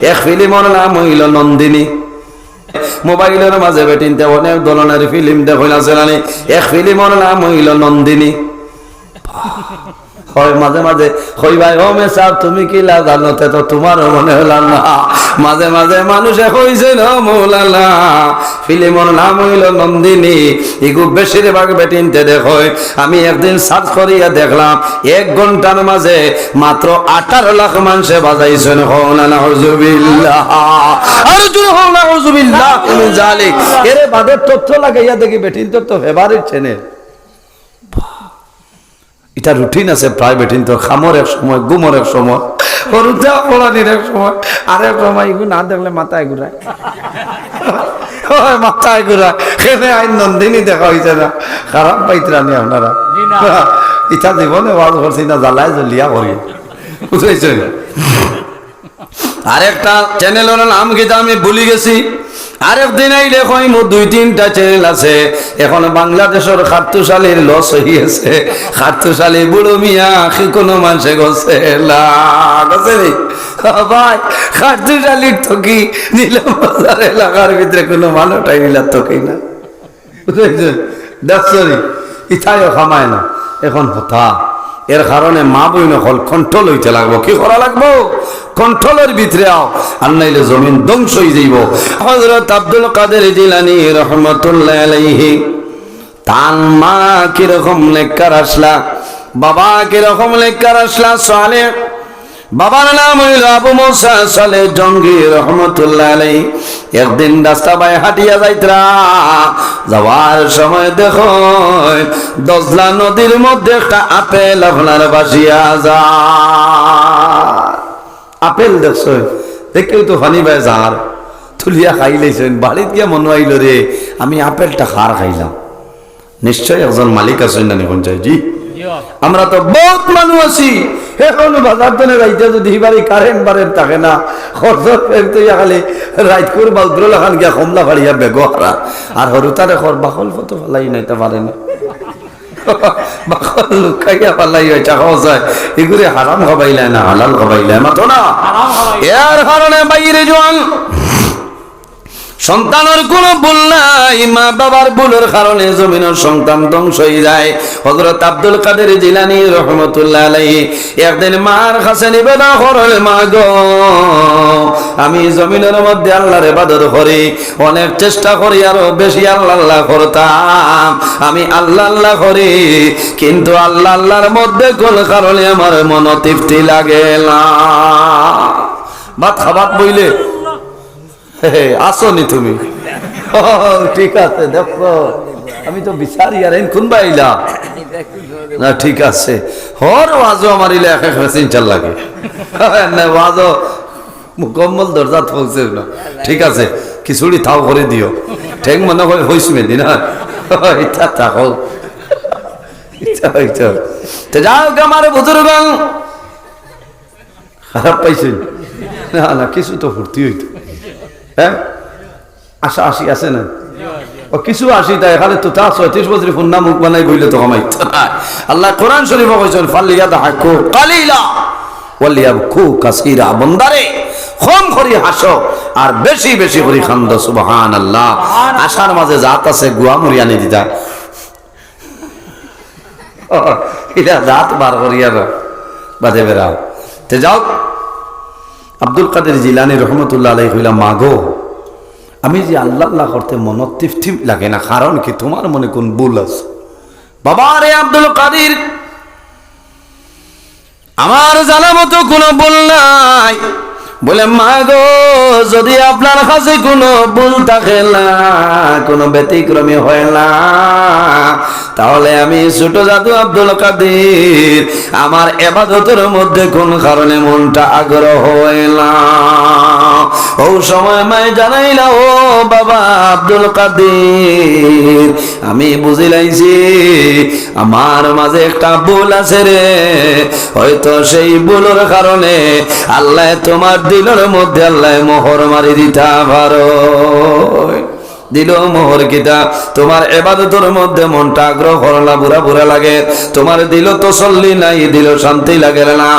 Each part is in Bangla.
এক ফিল্মর নাম হইল নন্দিনী। মোবাইলের মাঝে বেটিনতে অনেক ধরনের ফিল্ম আছে এক ফিল্মর নাম হইল নন্দিনী। হয়, মাঝে মাঝে, হই ভাই, ও মে সাহ তুমি কি তো তোমারও মনে হল না মাঝে মাঝে মানুষে মৌলানা, ফিল্মর নাম হইল নন্দিনী, ইগু বেশিরভাগ বেটিনতে আমি একদিন সার্চ করিয়া দেখলাম, এক ঘণ্টার মাঝে মাত্র আঠারো লাখ মানুষে বাজাইছেন। হৌলানা হজুবিল্লাহ আর তুমি জালি এরে বাদের তথ্য লাগাইয়া দেখি বেটিন তো ফেভারিট চ্যানেল এটা রুটিন আছে প্রাইভেট কিন্তু খামর এক সময় গুমর এক সময় হরুদা পড়ানির এক সময় আর এক সময় এগুলো না দেখলে মাথায় ঘুরায়। মাথায় ঘুরায়। খেলে আইন নন্দিনী দেখা হয়েছে না। খারাপ পাইতরানি আপনারা। ইচ্ছা জীবনে ওয়াজ করছি না জ্বালায় জ্বলিয়া করি বুঝেছেন? আরেকটা চ্যানেলের নাম কিন্তু আমি ভুলি গেছি। আরেক দিন দেখো মোট দুই তিনটা চ্যানেল আছে। এখন বাংলাদেশের খাদ্যশালীর লস হইয়াছে। খাদ্যশালী বুড়ো মিয়া সে কোনো মানুষে গছে। গছে নি? ভাই, খাদ্যশালীর তো কি নিলাম বাজার, এলাকার ভিতরে কোনো মানুষটাই নিলাম তো কি না। দেখছি ইথাইও খামায় না। এখন হতা। এর কারণে মা বই নকল কন্ট্রোল হইতে লাগবো। কি করা লাগবো? কন্ট্রোলের ভিতরে আও। আর নাইলে জমিন ধ্বংস হয়ে যাইব। হজরত আব্দুল কাদের জিলানি রহমতুল্লাহ তান মা কীরকম লেখার আসলা, বাবা কীরকম লেখার আসলা, সালে বাবার নাম হইল আবু মোসা সালে জঙ্গি রহমতুল্লাহ আলাই একদিন রাস্তা বাই হাঁটিয়া যাইতরা যাওয়ার সময় দেখো দজলা নদীর মধ্যে একটা আপেল আপনার বাসিয়া যা আপেল দেখছ? দেখেও তো ফানি বাই যার তুলিয়া খাই লাইছেন বাড়িত গিয়া মনে আইল রে আমি আপেলটা খার খাইলাম। নিশ্চয় একজন মালিক আছেন না এখন চাই জি আমরা তো বহুত মানুষ আছি। এখন বাজার তো রাইতে যদি বাড়ি কারেন্ট বারেন্ট থাকে না খরচ ফেরতে খালি রাইত করে বাউদ্র লাখান গিয়া কমলা ফাড়িয়া আর হরু। তারে খর বাকল ফটো ফেলাই নাইতে পারে না। বাকল লুকাইয়া পালাই চাখাও যায় এগুলি হারাম খাবাইলে না হালাল খাবাইলে মাতো না। এর কারণে বাইরে জোয়ান সন্তানের কোন ভুল নাই, মা বাবার ভুলের কারণে জমিনের সন্তান ধ্বংস হয়ে যায়। হজরত আব্দুল কাদের জিলানি রহমতুল্লাহ আলাই একদিন মার কাছে নিবেদন করল, মা গো, আমি জমিনের মধ্যে আল্লাহর ইবাদত করি, অনেক চেষ্টা করি আরও বেশি আল্লাহ আল্লাহ করতাম। আমি আল্লাহ আল্লাহ করি, কিন্তু আল্লাহ আল্লাহর মধ্যে কোন কারণে আমার মন তৃপ্তি লাগে না। ভাত খাবার বইলে আসনি তুমি। ঠিক আছে, দেখো, আমি তো বিচারি আর কোন বাইলা। না, ঠিক আছে। হর ওয়াজও আমার ইলে এক এক চিন্তার লাগে। না ওয়াজও দরজা পৌঁছে না ঠিক আছে, খিচুড়ি থাও করে দিও। ঠেং মনে হয় হইছি মেদি না? ইচ্ছা থাকো ইচ্ছা হইতে। তো যাও আমার বুজুর্গ। খারাপ পাইছেন। না না, কিছু তো ফুর্তি হইতো। হ্যাঁ? আশা আশি আছে না? ও, কিছু আসি তাই এখানে তো তা ছয়ত্রিশ বছর ফুন্না মুখ বানাই বইলে তো কমাই। আল্লাহ কোরআন শরীফ কইছেন ফাল্লিয়া দাহাকু কালিলা ওয়ালিয়া খু কাসিরা। বন্দারে, কম করি হাসো, আর বেশি বেশি করি খান্দ সুবহান আল্লাহ আশার মাঝে জাত আছে, গুয়া মুড়ি আনি দিতা এটা জাত বার করিয়া বাদে বেড়াও। তে যাও। আব্দুল কাদের জিলানি রহমতুল্লাহ আলাই হইলা মাগো, আমি যে আল্লাহ আল্লাহ করতে মন তৃপ্তি লাগে না, কারণ কি তোমার মনে কোন ভুল আছে? বাবা রে আব্দুল কাদের, আমার জানা মতো কোনো ভুল নাই। বলে, মা গো, যদি আপনার কাছে কোনো ভুল থাকে না, কোনো ব্যতিক্রমী হয় না, তাহলে আমি ছোট জাদু আব্দুল কাদের, আমার এবাদতের মধ্যে কোন কারণে মনটা আগ্রহ হয় না? ও সময় মায় জানাইলা, ও বাবা আব্দুল কাদের আমি বুঝিলাইছি, আমার মাঝে একটা ভুল আছে রে। হয়তো সেই ভুলের কারণে আল্লাহ তোমার দিলের মধ্যে আল্লাহ মোহর মারি দিতা পারো। দিল মোহর কিতা তোমার এবাদতের মধ্যে মনটা আগ্রহ করলা, বুড়া বুড়া লাগে। তোমার দিল তো চল্লি নাই, দিল শান্তি লাগে না।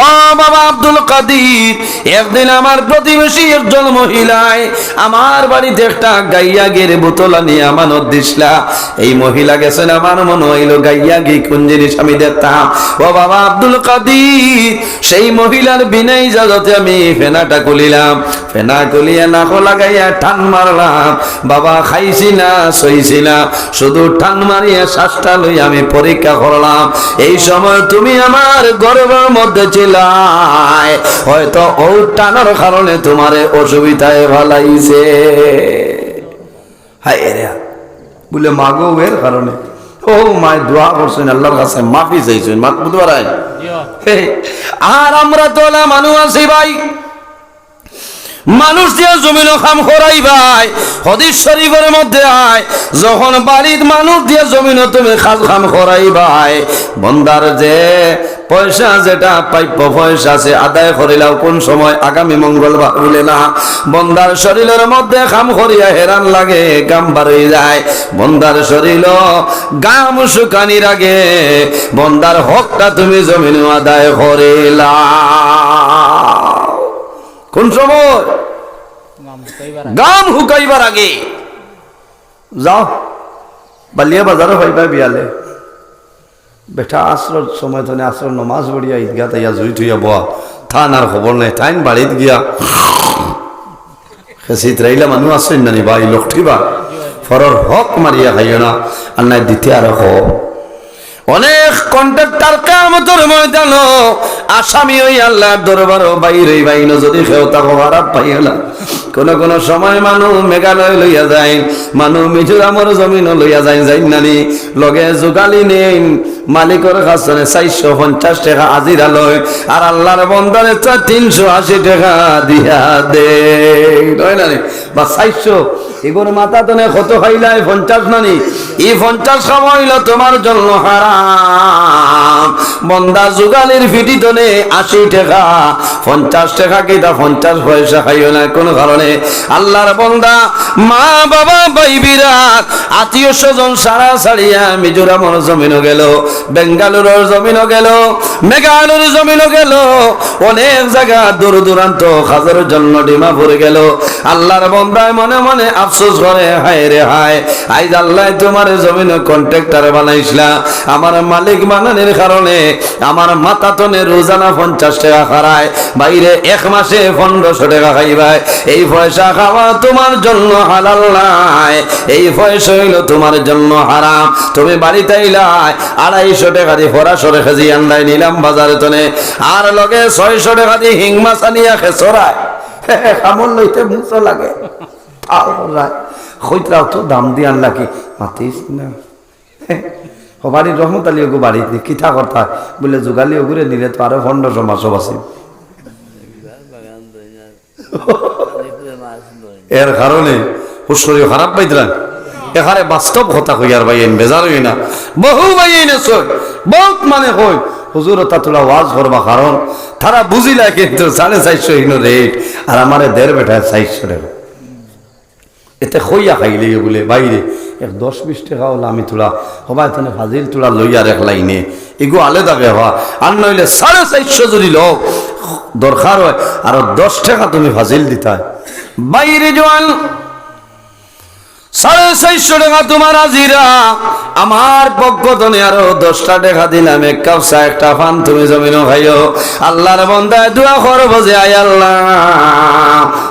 ও বাবা আব্দুল কাদির, একদিন আমার প্রতিবেশী একজন মহিলায় আমার বাড়িতে একটা গাইয়া গের বোতল নিয়ে আমানত দিসলা। এই মহিলা গেছেন আমার মনে হইল, গাইয়া গি কোন জিনিস আমি দেখতাম। ও বাবা আব্দুল কাদির, সেই মহিলার বিনাই জাজতে আমি ফেনাটা খুলিলাম। ফেনা খুলিয়া নাকো লাগাইয়া টান মারলাম। বাবা খাইছি না সইছি না শুধু টান মারিয়া শ্বাসটা লই আমি পরীক্ষা করলাম। এই সময় তুমি আমার গর্বের মধ্যে ছিলাই। হয়তো ও টানার কারণে তোমার অসুবিধায় ভালাইছে হায় রে। বলে মাগো এর কারণে? ও মায় দোয়া করছেন আল্লাহর কাছে মাফি চাইছেন মাত পারেন? আর আমরা তোলা মানুষ আছি ভাই। মানুষ দিয়ে জমিন খাম করাই ভাই হদিস শরীফের মধ্যে আয়। যখন বাড়ির মানুষ দিয়ে জমিন তুমি খাল খাম করাই ভাই, বন্দার যে পয়সা যেটা প্রাপ্য পয়সা আছে আদায় করিলাও কোন সময় আগামী মঙ্গলবার বলে না। বন্দার শরীরের মধ্যে খাম করিয়া হেরান লাগে, গাম বাড়ি যায়। বন্দার শরীর গাম শুকানির আগে বন্দার হকটা তুমি জমিন আদায় করিলা। কোন সময়? গাম হুকাইবার আগে। যাও। বালিয়া বাজারও পাইবা বিয়ালে। বেটা আসর সময় তো আসর নমাজ বড়িয়া ঈদগা তাইয়া জুই থইয়া বয়া। থান আর খবর নাই। থাইন বাড়িত গিয়া খেসিত রাইলা মানুষ আসেন নানি বা এই লক্ষিবা ফরর হক মারিয়া খাইও না। আর নাই দিতে আর অনেক কন্ট্রাক্টর কামতর ময়দান আসামি ওই আল্লাহর দরবার বাইরে বাইন যদি কেউ তাকে খারাপ পাইও না। কোন কোন সময় মানুষ মেঘালয় লইয়া যায় মানুষ মিজোরামর জমিন লইয়া যায়, যাই নানি। লগে যোগালি নেই, মালিকর কাছে চারশো পঞ্চাশ টাকা আজিরা লয়, আর আল্লাহর তো তিনশো আশি টাকা দিয়া দে। বা চারশো। এগুলো মাথা তো কত খাইলাই, পঞ্চাশ নানি। এই পঞ্চাশ খাওয়াইল তোমার জন্য হারাম। বন্দা যুগালির ফিটি তনে আশি টাকা, পঞ্চাশ টাকা কেটা পঞ্চাশ পয়সা খাইও না? কোন কারণে। আল্লাহর বন্দা, মা, বাবা, ভাই, বিরাট, আত্মীয় স্বজন সারা সারিয়া মিজোরামর জমিনও গেল, বেঙ্গালুরুর জমিনও গেল, মেঘালুর জমিনও গেল, অনেক জায়গা দূর দূরান্ত খাজার জন্য ডিমাপুর গেল। আল্লাহর বন্দায় মনে মনে আফসোস করে, হায় রে হায়, আইজ আল্লাহ তোমার জমিন কন্ট্রাক্টর বানাইছিলা আমার মালিক বানানোর কারণে আমার মাথা তনে রোজানা পঞ্চাশ টাকা খারায় বাইরে এক মাসে পনেরোশো টাকা খাইবাই এই পয়সা খাওয়া তোমার জন্য হালাল নাই। এই পয়সা হইল তোমার জন্য হারাম। তুমি বাড়িতে আইলাই আড়াইশো টাকা দিয়ে ফরাসো রেখে দিয়ে আন্দাই নিলাম বাজারে তনে। আর লগে ছয়শো টাকা দিয়ে হিং মাছ আনিয়া খেসরায়। কামড় লইতে মুখ লাগে। খৈতরাও তো দাম দিয়ে আনলা কি? মাতিস না। বাড়ির রহমত আলী ওগু বাড়িতে কিতা কথা? বলে, যোগালি ওগুরে নিলে তো আরও পনেরোশো মাসও আছে। এর কারণে শরীর খারাপ পাইতরান এখানে বাস্তব কথা কই আর ভাই বেজার হই না। বহু ভাই বহুত মানে কই, হুজুর, তা তোলা ওয়াজ করবা কারণ, তারা বুঝিলা কিন্তু সাড়ে চারশো হিনো রেট, আর আমারে দেড় বেটা চারশো টাকা এতে খইয়া খাইলে বলে, বাইরে, এক দশ বিশ টাকা হলো আমি তোলা হবাই তো ফাজিল তোলা লইয়া রেখ লাইনে। এগু আলাদা হওয়া আর নইলে সাড়ে চারশো যদি লোক দরকার হয় আর দশ টাকা তুমি ফাজিল দিতা বাইরে জোয়ান সাড়ে চারশো টাকা তোমার আজিরা। আমার পক্ষ তুমি আরও দশটা টাকা দিলাম। এক কাপ চা, একটা ফান তুমি জমিনও খাইও। আল্লাহর বন্দায় দোয়া করব যে আয় আল্লাহ।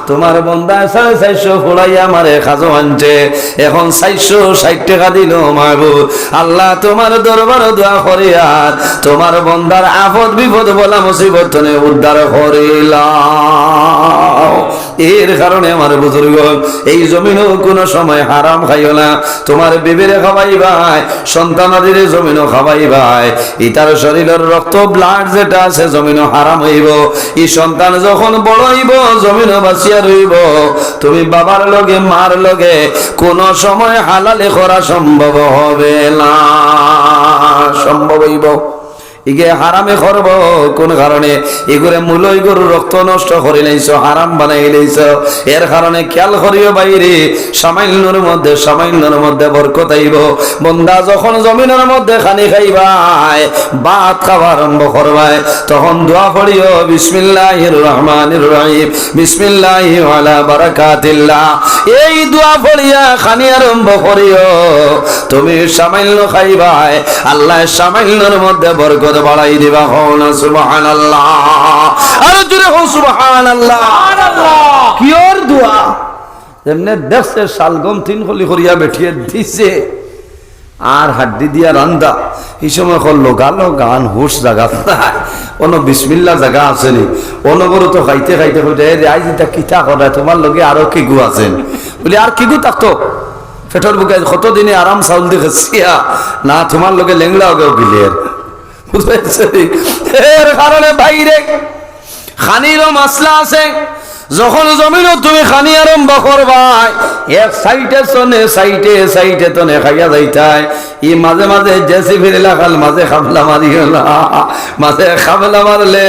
তোমার বন্দায় সাড়ে চারশো ফোড়াই আমারে খাজো আনছে। এখন চারশো ষাট টাকা দিল মাহবু আল্লাহ তোমার দরবার দোয়া করি আর তোমার বন্দার আপদ বিপদ বলা মুসিবত উদ্ধার করিলাম। এর কারণে আমার বুজুর্গ এই জমিনও কোনো সময় হারাম খাইও না। তোমার বিবিরে খাওয়াই ভাই, সন্তানাদের জমিনও খাওয়াই ভাই। ইতার শরীরের রক্ত ব্লাড যেটা আছে, জমিনও হারাম হইব। ই সন্তান যখন বড় হইব, জমিনও বাঁচিয়া রইব। তুমি বাবার লগে, মার লগে, কোন সময় হালালে করা সম্ভব হবে না। সম্ভব হইব। ইগে হারামে করব কোন কারণে? এগুলো মূলই গরু রক্ত নষ্ট করে লাইছ, হারাম বানাই লাইছ। এর কারণে খেয়াল করিও বাইরে, সামান্যর মধ্যে সামান্যর মধ্যে বরকত আইব। বন্দা যখন জমিনের মধ্যে খানি খাইবাই ভাত খাওয়া আরম্ভ করবাই তখন দোয়া করিও বিসমিল্লাহির রহমানির রহিম, বিসমিল্লাহি আলা বারাকাতিল্লাহ। এই দোয়া পড়িয়া খানি আরম্ভ করিও, তুমি সামান্য খাইবাই আল্লাহ সামান্যর মধ্যে বরকত বাড়াই দিবা হন সুবহানাল্লাহ। আর জোরে হো, সুবহানাল্লাহ। কিয়র দোয়া? এমনি দেখছে শালগম তিন খলি করিয়া বেঠিয়ে দিছে, আর হাড্ডি দিয়া রান্দা। এই সময় কল গালো গান হুশ জাগা অন বিসমিল্লা জায়গা আছেনি অনগরু তো খাইতে খাইতে খাইতে আজ এটা কিতা করা? তোমার লগে আরও কিগু আছেন বলি, আর কিগু থাকতো পেটর বুকে কতদিনে আরাম চাউল দিয়ে না, তোমার লগে লেংলা ওগেও বুঝতে আছে। যখন তুমি এক চনে তনে খাইয়া ই মাঝে মাঝে জেসি ফিরিলা খাল মাঝে খাবলা মারিও না, মাঝে খাবলা মারলে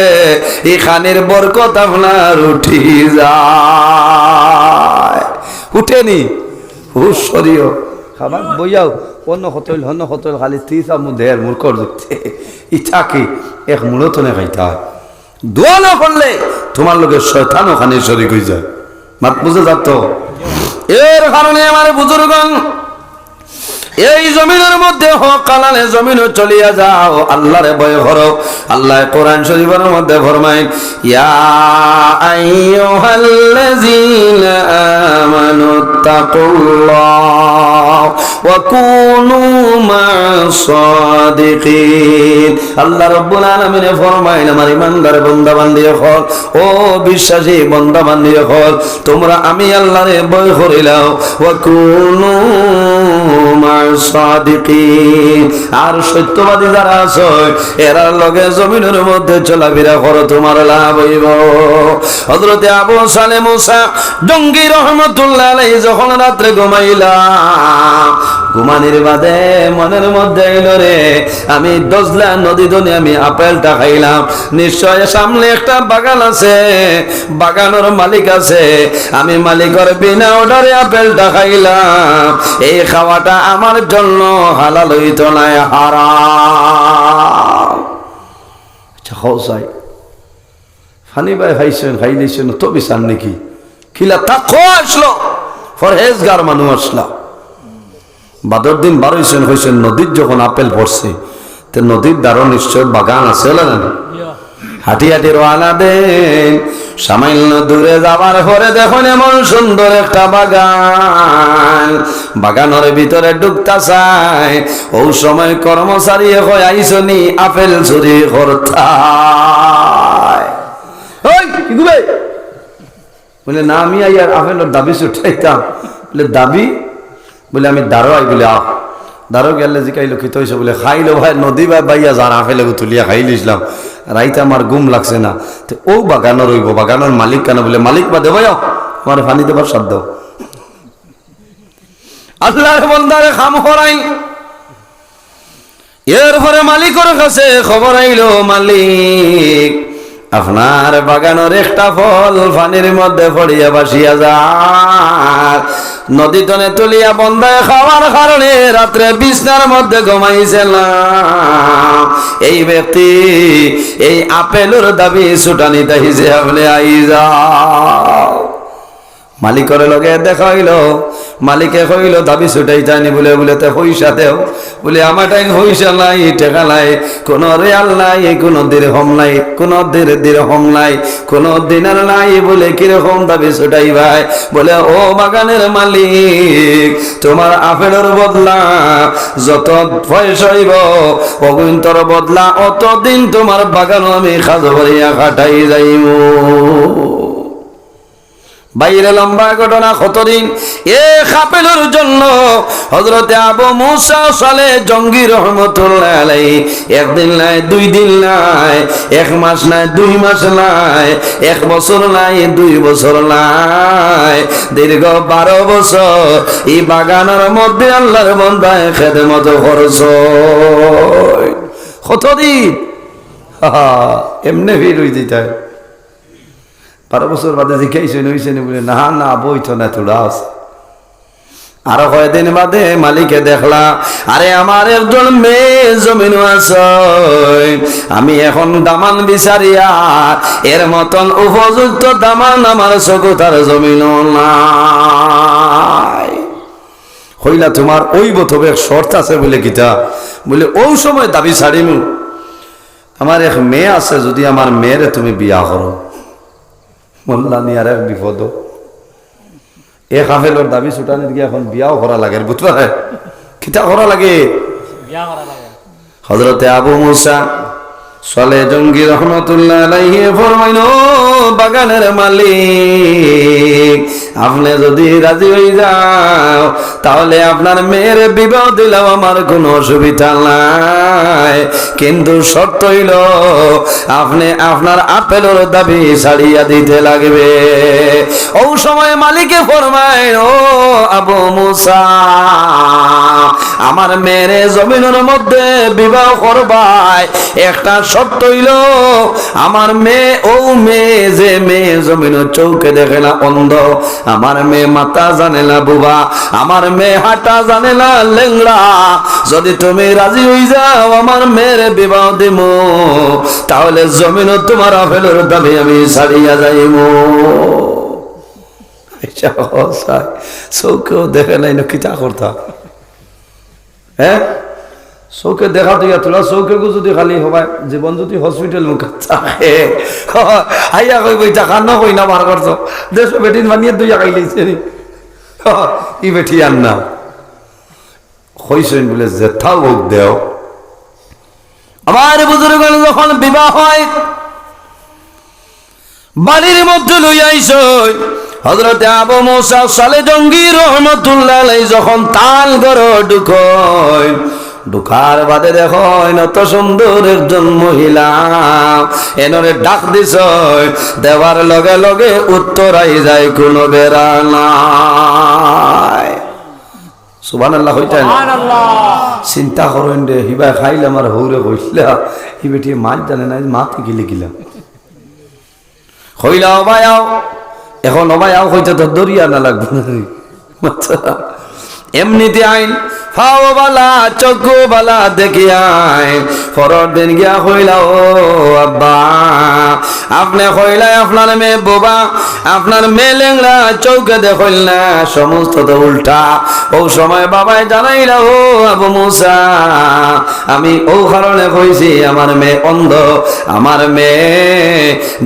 এই খানির বরকত আপনার উঠি যায়। উঠেনি? হুশ সরিও খাবার বইয়াও। অন্য হতল অন্য হতল খালি তিসা মধ্যে মূর্খর দেখতে কি, এক মূলতনে খাইতা। দোয়া না করলে তোমার লোকের শয়তান ওখানে শরিক হয়ে যায়। মাত বুঝে যাত এর কারণে আমার বুজুর্গন এই জমিনের মধ্যে হোক কালানে জমিনও চলিয়া যাও। আল্লাহরে ভয় করো। আল্লাহ কোরআন শরীফের মধ্যে ফরমাই ইয়া আইয়ুহাল্লাযীনা আমানু তাকুল্লাহ ওয়া কুনু সাদিকিন আল্লাহ রাব্বুল আলামিন ফরমাইন আমার ইমানদার বান্দা বান্দি হল ও বিশ্বাসী বান্দা বান্দি হল তোমরা আমি আল্লাহরে ভয় করিলাও। ওয়া কুনু আর সত্যবাদী যারা আছে, এরা লগে জমিনের মধ্যে চলাফেরা করো, তোমার লাভ হইব। হযরতে আবু সালে মুসা জঙ্গি রহমতুল্লাহ যখন রাত্রে ঘুমাইলাম ঘুমানির বাদে মনের মধ্যে এলো রে, আমি দজলা নদী দনে আমি আপেলটা খাইলাম। নিশ্চয় সামনে একটা বাগান আছে, বাগানের মালিক আছে, আমি মালিকের বিনা অর্ডারে আপেলটা খাইলাম। এই খাওয়াটা আমার জন্য হালাল হইত নাই হারাম। আচ্ছা ফানি ভাই খাইছেন খাই দিয়েছেন তো বিচার নাকি? খিলা থাকো আসলো ফরহেজগার মানুষ আসলা। বাদর দিন বারোইছেন হয়েছেন নদীর যখন আপেল পড়ছে, তো নদীর দ্বারও নিশ্চয় বাগান আছে না? হাঁটি হাঁটি রওনা দেন। সামান্য দূরে যাবার পরে দেখুন এমন সুন্দর একটা বাগান। বাগানের ভিতরে ডুবতা চায় ও সময় কর্মচারী হয়ে আইসনি আপেল চুরি করতায় ওই কি গুবে বলে, না, আমি আইয়ার আপেলের দাবি ছুটাইতাম। বলে, দাবি? বলে, আমি দারো আই বলে, আহ। দারো গেলে জিকাইলো খিত হয়েছে বলে খাইলো ভাই, নদী বা যার আফেলে তুলিয়া খাই লিসলাম রাইতে আমার গুম লাগছে না। তো ও বাগানো রইব বাগানোর মালিক কেন বলে, মালিক বা দেবাই আমার ফানি দেবার শব্দ আল্লাহর বন্দারে খাম করাই এরপরে মালিকের কাছে খবর আইলো, মালিক আপনার বাগানের একটা ফল পানির মধ্যে পড়িয়া বাসিয়া যায়। নদী তনে তুলিয়া বন্ধায় খাওয়ার কারণে রাত্রে বিছনার মধ্যে না। এই ব্যক্তি, এই আপেলের দাবি ছুটানি দাহিছে আপনি আই যাও মালিকের লগে দেখা হইল, মালিকে কইল, দাবি ছুটাই যায়নি বলে বলে তে পয়সা দেও বলে আমার টাইম পয়সা নাই, টেকা নাই, কোন রেয়াল নাই, কোন দিরহম নাই, কোন দের দিরহম নাই, কোন দিনার নাই, বলে কীরকম দাবি ছুটাই ভাই? বলে, ও বাগানের মালিক, তোমার আপেলের বদলা যত পয়সা হইব, অগুন্তর বদলা অতদিন তোমার বাগান আমি খাজ ভরিয়া খাটাই যাইব বাইরে লম্বা ঘটনা কতদিন? এ খাপেলের জন্য হজরতে আবু মুসা সালে জঙ্গি রহমতুল্লাহ একদিন নাই, দুই দিন নাই, এক মাস নাই, দুই মাস নাই, এক বছর নাই, দুই বছর নাই, দীর্ঘ বারো বছর এই বাগানের মধ্যে আল্লাহর বন্ধায় খেদে মতো খরচ কতদিন এমনি ভিড় হয়ে যেতে হয় বারো বছর বাদে জিজ্ঞাসা হয়েছে নি বলে, না না, বই তো না তোরা আরও কয়দিন বাদে মালিকে দেখলা আরে আমার একজন মেয়ে জমিন আমি এখন দামান বিচারিয়া, এর মতন উপযুক্ত দামান আমার চকু তার জমিন হইলা তোমার ওই বথবে শর্ত আছে বলে গীতা বলে, ওই সময় দাবি ছাড়িনু আমার এক মেয়ে আছে, যদি আমার মেয়েরে তুমি বিয়া করো। মোল্লা আর এক বিপদ। এ হাফেলর দাবি ছুটানির গিয়ে এখন বিয়াও করা লাগে বুঝতে পারে কিতা করা লাগে? হজরতে আবু মুসা সলে জঙ্গি রহমতুল্লাহ আলাইহি ফরমাইন "ও বাগানের মালিক আপনি যদি রাজি হয়ে যাও, তাহলে আপনার মেয়ের বিবাহ দিলেও আমার কোনো অসুবিধা নাই। কিন্তু শর্ত হইল, আপনি আপনার আপেলের দাবি ছাড়িয়া দিতে লাগবে। ও সময় মালিকে ফরমায়, ও আবু মুসা, আমার মেয়ের জমিনের মধ্যে বিবাহ করবাই। একটা শর্ত হইল, আমার মেয়ে ও মেয়ে যে মেয়ে জমিনের চৌকে দেখে না অন্ধ আমার মেয়ে মাথা জানে না বুবা, আমার মেয়ে হাঁটা জানে না লেংড়া। যদি তুমি রাজি হয়ে যাও, আমার মেয়ের বিবাহ দিব তাহলে জমিনও তোমার আফেলের দাবি আমি ছাড়িয়া যাইব চৌকেও দেখে নাই না, কিতা করতা? হ্যাঁ? চৌকে দেখা দিয়া তোলা চৌকেকো যদি খালি হবাই জীবন যদি হসপিটাল মুখে হাইয়া কই বই টাকা ন কই না বার দেশ বেটিন দুই আগাই লাইছে ই বেটি আন না। হইছেন বলে জেঠা দেও। আমার বুজুর্গ যখন বিবাহ হয় বাড়ির মধ্যে লই আইস হজরতে আবু মোসা সালে জঙ্গি রহমতুল্লাহ যখন তাল গর ঢুকয় ঢুকার বাদে দেখেন অত সুন্দর একজন মহিলা। এনরে ডাক দিছ দেওয়ার লগে লগে উত্তরাই যায় কোনো বেড়া নাই। সুবান আল্লাহ সুবহানাল্লাহ। চিন্তা করেন রে হিবা খাইলে আমার হৌরে কইলা হি বেটি মাছ জানে না মাত গিলে গিলা। হইলা অবায়াও এখন অবায়াও হইতে তো দরিয়া না লাগবে না। এমনিতে আইন, ফাও বালা, চকু বালা দেখি আইন ফরর দিন গিয়া হইলা ও আব্বা, আপনি আপনার মেয়ে বোবা, আপনার মেয়ে লেংলা চৌকে দেখল না, সমস্ত তো উল্টা। ও সময় বাবাই জানাইলা, ও আবু মুসা, আমি ও কারণে কইছি, আমার মেয়ে অন্ধ, আমার মেয়ে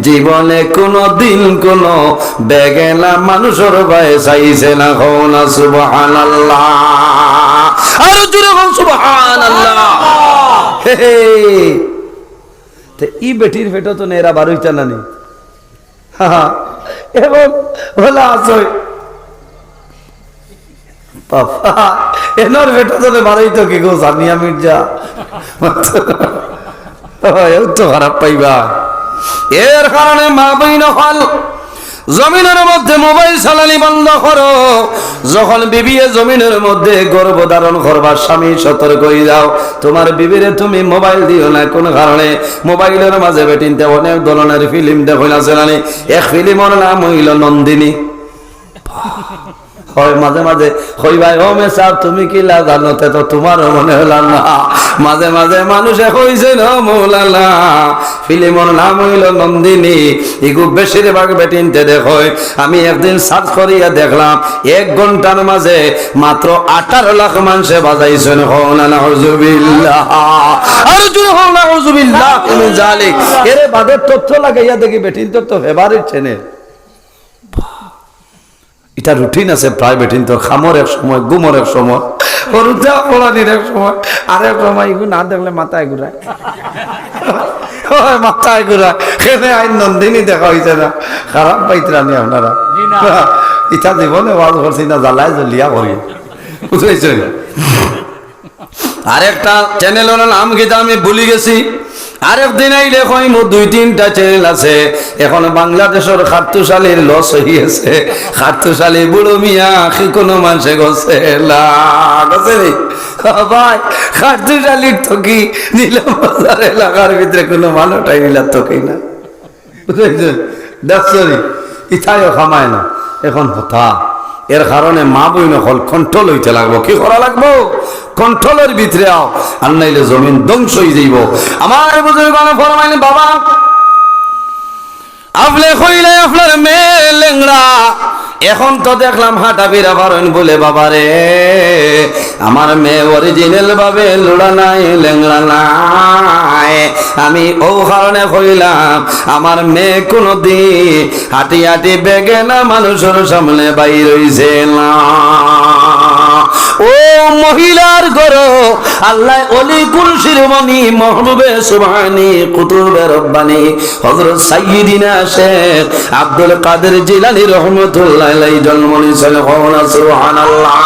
জীবনে কোনো দিন কোনো বেগেলা মানুষের ভয়ে চাইছে না হন সুবহান আল্লাহ। আর জুড়ে হন সুবহান আল্লাহ। ই বেটির পেটো তো নেরা বারোইটা নানি হা এবং বলা আসই এনার বেটা তো বারোই তো কি গো সানিয়া মির্জা। তো খারাপ পাইবা। এর কারণে মা বইন হল জমিনের মধ্যে মোবাইল চালানি বন্ধ করো। যখন বিবিয়ে জমিনের মধ্যে গর্ব ধারণ করবার স্বামী সতর্ক হয়ে যাও। তোমার বিবিরে তুমি মোবাইল দিও না, কোন কারণে। মোবাইলের মাঝে বেটিনতে অনেক ধরনের ফিল্ম দেখো না এক ফিল্মর নাম হইল নন্দিনী। হয়, মাঝে মাঝে কই ভাই, ও মে সাহেব তুমি কি লা জানো তে তোমারও মনে হল না। মাঝে মাঝে মানুষে কইছে ন মৌলানা। ফিল্মর নাম হইল নন্দিনী। ইগু বেশিরভাগ বেটিনতে দেখো আমি একদিন সার্চ করিয়া দেখলাম, এক ঘণ্টার মাঝে মাত্র আঠারো লাখ মানুষে বাজাইছেন। হৌলানা হজুবিল্লাহ আর জুড়ে হৌলা হজুবিল্লাহ তুমি জালি এরে বাদের তথ্য লাগাইয়া দেখি বেটিন তো ফেভারিট চেনে এটা রুটিন আছে প্রাইভেট কিন্তু খামর এক সময়, গুমর এক সময় হরুদা পড়ানির এক সময় আর এক সময় এগুলো না দেখলে মাথায় ঘুরায়। মাথায় ঘুরায়। খেলে আইন নন্দিনী দেখা হয়েছে না। খারাপ পাইতরানি আপনারা। ইটা জীবনে ওয়াজ করছি না, জ্বালায় জ্বলিয়া করি বুঝেছেন? আরেকটা চ্যানেলের নাম কিন্তু আমি ভুলে গেছি। আরেকদিন আইলে কই মোর দুই তিনটা চ্যানেল আছে। এখন বাংলাদেশের খাদ্যশালীর লস হইয়াছে। খাদ্যশালী বুড়ো মিয়া কি কোনো মানুষে গছে। গছে নি ভাই, খাদ্যশালীর তো কি নিলাম বাজার এলাকার ভিতরে কোনো মানুষটাই নিলাম তো কি না? দেখছি ইথাইও খামায় না। এখন হতা। এর কারণে মা বই নকল কন্ট্রোল হইতে লাগবো। কি করা লাগবো? কন্ট্রোলের ভিতরে আও, আর নাইলে জমিন ধ্বংস হয়ে যাইব। আমার বুজুর্গ ফরমাইলেন, বাবা, আপনি কইলে আপনার মেয়ে লেংড়া এখন তো দেখলাম হাঁটা বিরা পারেন বলে বাবারে, আমার মেয়ে অরিজিনাল ভাবে লোড়া নাই লেংড়া নাই। আমি ও কারণে কইলাম, আমার মেয়ে কোনো দিন হাঁটি হাঁটি বেগে না মানুষের সামনে বাইর হইছে না। ও মহিলার গর আল্লাহ অলি কুলসির মনি মহবুবে সুবহানি, কুতুবে রব্বানি। হযরত সাইয়্যিদিনা শেখ আব্দুল কাদের জিলানী রহমাতুল্লাহ আলাইহি জন্ম নিয়েছেন সুবহানাল্লাহ।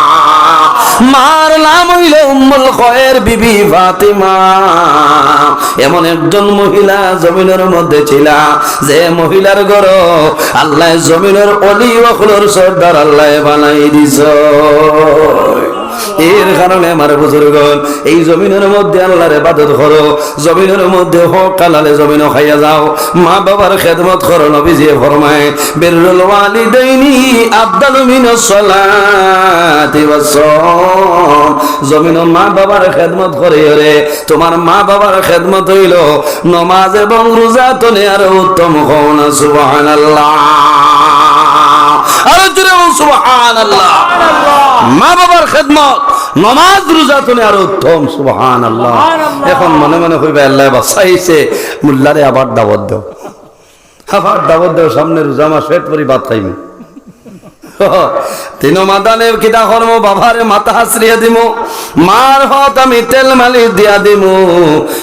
মার নাম হইল উম্মুল খয়ের বিবি ফাতিমা। এমন একজন মহিলা জমিনের মধ্যে ছিল, যে মহিলার ঘর আল্লাহ জমিনের অলি ওখলোর সর্দার আল্লাহ বানাই দিছ। এর কারণে আমার বুজুর্গ এই জমিনের মধ্যে আল্লাহর ইবাদত করো। জমিনের মধ্যে হোক কালালে জমিন খাইয়া যাও। মা বাবার খেদমত করো নবীজি ফরমায় বিররুল ওয়ালিদাইনি আফদালু মিনাস সালাতি ওয়াস জমিন মা বাবার খেদমত করে রে, তোমার মা বাবার খেদমত হইল নমাজ এবং রোজা তনে আর উত্তম হও না, সুবহানাল্লাহ। আর জোরে সুবহানাল্লাহ। মা বাবার খেদমত। নমাজ রোজা তুমি আরও উত্তম এখন মনে মনে হইবে আল্লাহ বাসাইছে মুল্লারে আবার দাবত দাও। আবার দাবত দাও সামনে রোজা মাস পেট পরি ভাত খাইমি তিন মাদানে কিতা কর্ম? বাবারে মাথা হাসরিয়া দিমু। মার হত আমি তেল মালি দিয়া দিমু।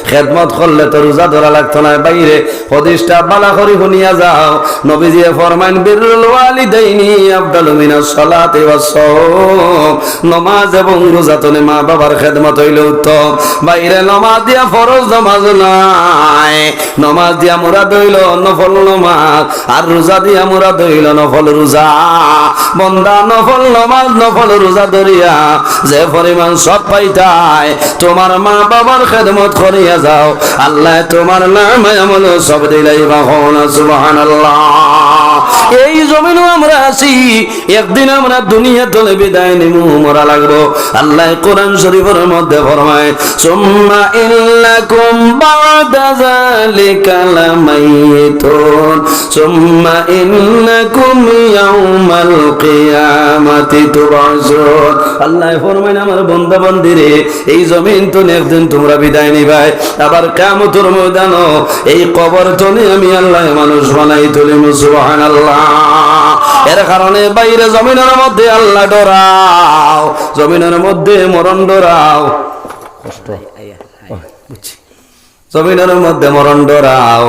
খেদমত করলে তো রোজা ধরা লাগতো না। বাইরে হদিসটা বালা করি শুনিয়া যাও। নবীজিয়ে ফরমাইন, বিরুল ওয়ালিদাইনি আফদালু মিনাস সালাতি ওয়াস সাওম। নমাজ এবং রোজা তনে মা বাবার খেদমত হইল উত্তম। বাইরে নমাজ দিয়া ফরজ নমাজ নাই। নমাজ দিয়া মুরাদ হইল নফল নমাজ। আর রোজা দিয়া মুরাদ হইল নফল রোজা। বন্দা নফল, নমাজ নফল, রোজা ধরিয়া যে পরিমাণ সব পাইতাই, তোমার মা বাবার খেদমত করিয়া যাও। আল্লাহ তোমার নাম সব দিলাই বাহন সুবহানাল্লাহ। এই জমিনও আমরা আছি, একদিন আমরা দুনিয়া তলে বিদায় নিমু, মরা লাগবো। আল্লাহ কোরআন শরীফের মধ্যে ফরমায়, সুম্মা ইন্নাকুম বাদা সুম্মা ইন্নাকুম ইয়াউমাল কিয়ামাতি তুবাসুন আল্লাহ ফরমায়, আমার বান্দিরে এই জমিন তো একদিন তোমরা বিদায় নিবাই, আবার কিয়ামতের ময়দানও এই কবর তনে আমি আল্লাহ মানুষ বানাই তুলিম, সুবহানাল্লাহ। এর কারণে বাইরে জমিনের মধ্যে আল্লাহ ডরাও, জমিনের মধ্যে মরণ ডরাও। কষ্ট? জমিনের মধ্যে মরণ ডরাও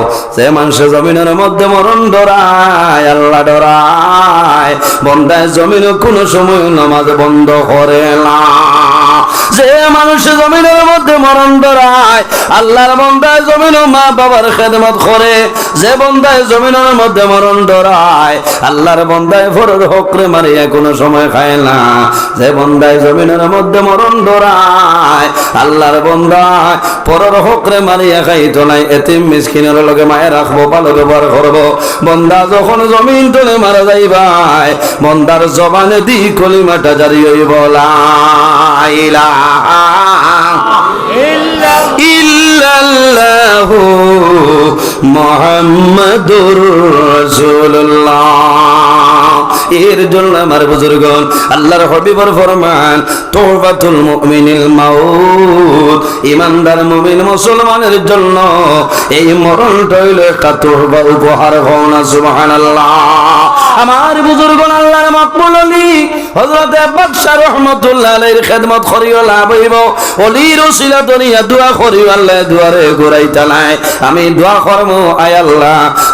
জমিনের মধ্যে মরণ ডরায়, আল্লাহ ডরায়। বন্দায় জমিন কোনো সময় নামাজ বন্ধ করে না। যে মানুষ জমিনের মধ্যে মরণ ডরায়, আল্লাহর বন্দায় জমিন মা বাবার খেদমত করে যে বন্দায় জমিনের মধ্যে মরণ ডরায়, আল্লাহর বন্দায় ফরর হকরে মারিয়া কোনো সময় খায় না। যে বন্দায় জমিনের মধ্যে মরণ ডরায়, আল্লাহর বন্দায় পরর হকরে মারিয়া খাইতো নাই। এতিম মিসকিনের লগে মায়ের রাখব ভালো ব্যবহার করব। বন্দা যখন জমিন তোলে মারা যাইবাই বন্দার জবানে দি কলিমাটা জারি হইব ইল্লাল্লাহু। মুহাম্মাদুর রাসূলুল্লাহ। এর জন্য আমার বুজুর্গন আল্লাহর হবিবর ফরমান, তওবাতুল মুমিনিল মাউত। ইমানদার মুমিন মুসলমানের জন্য এই মরণটা হইল একটা তওবা, উপহার হওয়া সুবহানাল্লাহ। আমার বুজুর্গন আল্লাহর মাকবুল আলী, হযরতে বাদশাহ রহমতুল্লাহ আলাইহির খেদমত করিও লাভ হইব। অলির উসিলা দুনিয়া, দোয়া করিও আল্লাহ দুয়ারে ঘুরাই তালাই আমি দোয়া করব আয়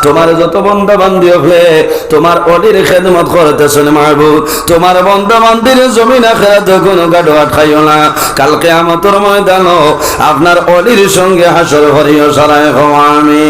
তোমার যত বন্ধা বান্ধি হলে তোমার অডির খেদমত করতেছেন মাহবুব। তোমার বন্ধা বান্ধির জমিন আখেরাত কোনো গাডো আটকাইও না। কালকে আমতর ময়দান আপনার অলির সঙ্গে হাসর হরিও সারায় আমি